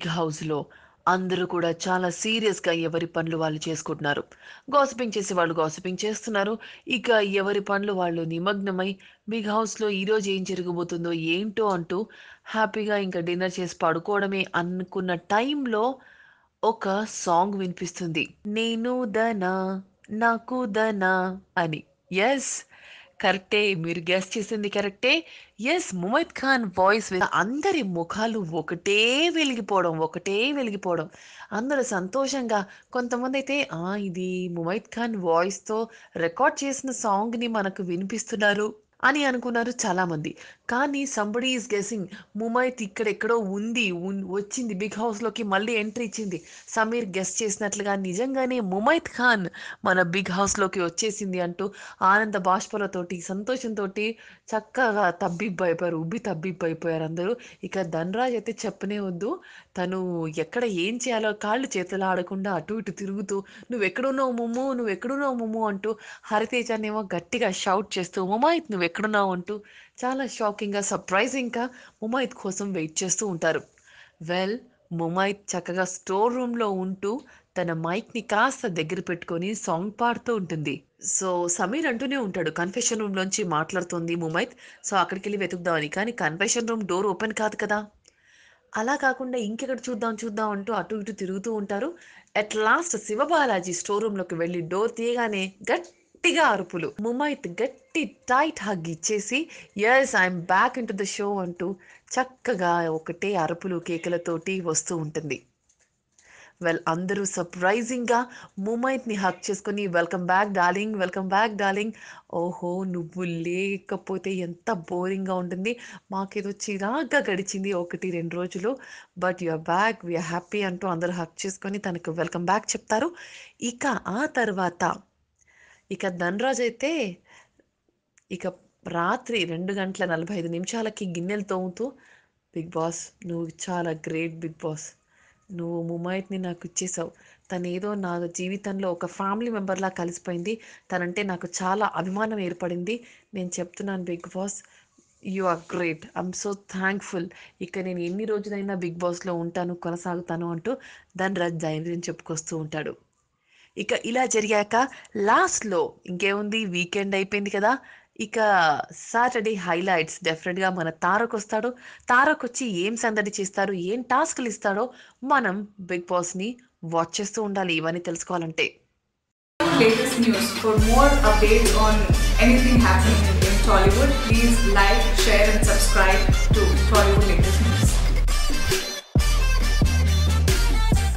Big హౌస్లో అందరూ కూడా చాలా సీరియస్గా ఎవరి పనులు వాళ్ళు చేసుకుంటున్నారు. గాసిపింగ్ చేసే వాళ్ళు గాసిపింగ్ చేస్తున్నారు. ఇక ఎవరి పనులు వాళ్ళు నిమగ్నమై బిగ్ హౌస్లో ఈరోజు ఏం జరగబోతుందో ఏంటో అంటూ హ్యాపీగా ఇంకా డిన్నర్ చేసి పడుకోవడమే అనుకున్న టైంలో ఒక సాంగ్ వినిపిస్తుంది. నేను దనా నాకు దనా అని. ఎస్ కరెక్టే మీరు గెస్ చేసింది కరెక్టే. ఎస్ ముమైద్ ఖాన్ వాయిస్ అందరి ముఖాలు ఒకటే వెలిగిపోవడం ఒకటే వెలిగిపోవడం. అందరూ సంతోషంగా కొంతమంది అయితే ఇది ముమైద్ ఖాన్ వాయిస్తో రికార్డ్ చేసిన సాంగ్ని మనకు వినిపిస్తున్నారు. అని అనుకున్నారు చాలామంది. కానీ సంబడి ఈస్ గెసింగ్ ముమైత్ ఇక్కడెక్కడో ఉంది వచ్చింది బిగ్ హౌస్లోకి మళ్ళీ ఎంట్రీ ఇచ్చింది. సమీర్ గెస్ట్ చేసినట్లుగా నిజంగానే ముమైత్ ఖాన్ మన బిగ్ హౌస్లోకి వచ్చేసింది అంటూ ఆనంద బాష్పలతోటి సంతోషంతో చక్కగా తబ్బిబ్బైపోయారు ఉబ్బి తబ్బిబ్బైపోయారు అందరూ. ఇక ధనరాజ్ అయితే చెప్పనే వద్దు. తను ఎక్కడ ఏం చేయాలో కాళ్ళు చేతులు ఆడకుండా అటు ఇటు తిరుగుతూ నువ్వు ఎక్కడున్నావు ముమ్ము? నువ్వు ఎక్కడున్నావు ముమ్ము? అంటూ హరితేజనేమో గట్టిగా షౌట్ చేస్తూ ముమైత్ నువ్వు ఎక్కడున్నావు అంటూ చాలా షాకింగ్గా సర్ప్రైజింగ్గా ముమైత్ కోసం వెయిట్ చేస్తూ ఉంటారు. వెల్ ముమైత్ చక్కగా స్టోర్ రూమ్లో ఉంటూ తన మైక్ని కాస్త దగ్గర పెట్టుకొని సాంగ్ పాడుతూ ఉంటుంది. సో సమీర్ అంటూనే ఉంటాడు కన్ఫెషన్ రూమ్లోంచి మాట్లాడుతుంది ముమైత్ సో అక్కడికి వెళ్ళి వెతుకుదామని కానీ కన్ఫెషన్ రూమ్ డోర్ ఓపెన్ కాదు కదా. అలా కాకుండా ఇంకెక్కడ చూద్దాం చూద్దాం అంటూ అటు ఇటు తిరుగుతూ ఉంటారు. అట్ లాస్ట్ శివబాలాజీ స్టోర్ రూమ్లోకి వెళ్ళి డోర్ తీయగానే గట్ గట్టిగా అరుపులు. ముమైత్ గట్టి టైట్ హగ్ ఇచ్చేసి yes I'm back in to the show అంటూ చక్కగా ఒకటే అరుపులు కేకలతోటి వస్తూ ఉంటుంది. వెల్ అందరూ సర్ప్రైజింగ్గా ముమైత్ని హక్ చేసుకొని welcome back darling welcome back darling ఓహో నువ్వు లేకపోతే ఎంత బోరింగ్గా ఉంటుంది. మాకేదో చిరాగ్గా గడిచింది ఒకటి రెండు రోజులు. But you're back we are happy అంటూ అందరూ హక్ చేసుకొని తనకు వెల్కమ్ బ్యాక్ చెప్తారు. ఇక ఆ తర్వాత ఇక ధనరాజ్ అయితే ఇక రాత్రి రెండు గంటల నలభై ఐదు నిమిషాలకి గిన్నెలు తోముతూ బిగ్ బాస్ నువ్వు చాలా గ్రేట్ బిగ్ బాస్. నువ్వు ముమాయిత్ని నాకు ఇచ్చేసావు. తను ఏదో నా జీవితంలో ఒక ఫ్యామిలీ మెంబర్లా కలిసిపోయింది. తనంటే నాకు చాలా అభిమానం ఏర్పడింది. నేను చెప్తున్నాను Bigg Boss you are great. I'm so thankful. ఇక నేను ఎన్ని రోజులైనా బిగ్ బాస్లో ఉంటాను కొనసాగుతాను అంటూ ధనరాజ్ ధైర్యం చెప్పుకొస్తూ ఉంటాడు. ఇక ఇలా జరిగాక లాస్ట్లో ఇంకేముంది వీకెండ్ అయిపోయింది కదా. ఇక సాటర్డే హైలైట్స్ డెఫినెట్గా మన తారక్ వస్తాడు. తారక్ వచ్చి ఏం సందడి చేస్తారు ఏం టాస్క్లు ఇస్తాడో మనం బిగ్ బాస్ని వాచ్ చేస్తూ ఉండాలి ఇవన్నీ తెలుసుకోవాలంటే. Latest news. For more updates on anything happening in Tollywood, please like, share, and subscribe.